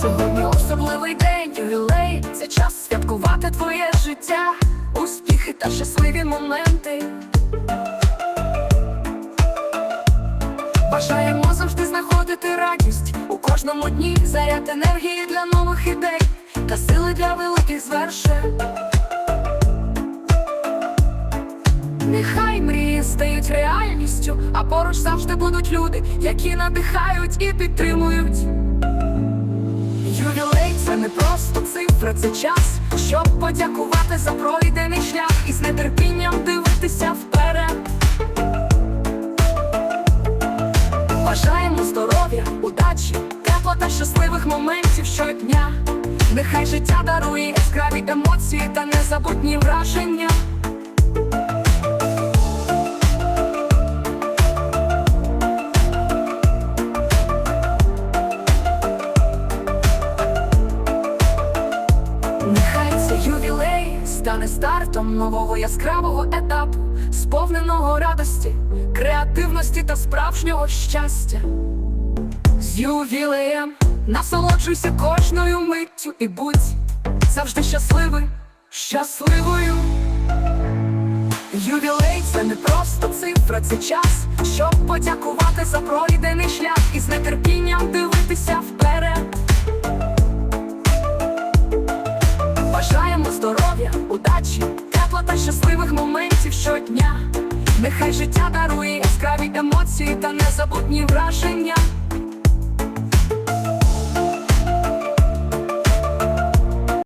Сьогодні особливий день, ювілей, це час святкувати твоє життя, успіхи та щасливі моменти. Бажаємо завжди знаходити радість у кожному дні, заряд енергії для нових ідей та сили для великих звершень. Нехай мрії стають реальністю, а поруч завжди будуть люди, які надихають і підтримують. Не просто цифра, це час, щоб подякувати за пройдений шлях і з нетерпінням дивитися вперед. Бажаємо здоров'я, удачі, тепла та щасливих моментів щодня. Нехай життя дарує яскраві емоції та незабутні враження. Нехай цей ювілей стане стартом нового яскравого етапу, сповненого радості, креативності та справжнього щастя. З ювілеєм насолоджуйся кожною миттю і будь завжди щасливим, щасливою. Ювілей це не просто цифра, це час, щоб подякувати за пройдений шлях Нехай життя дарує яскраві емоції та незабутні враження.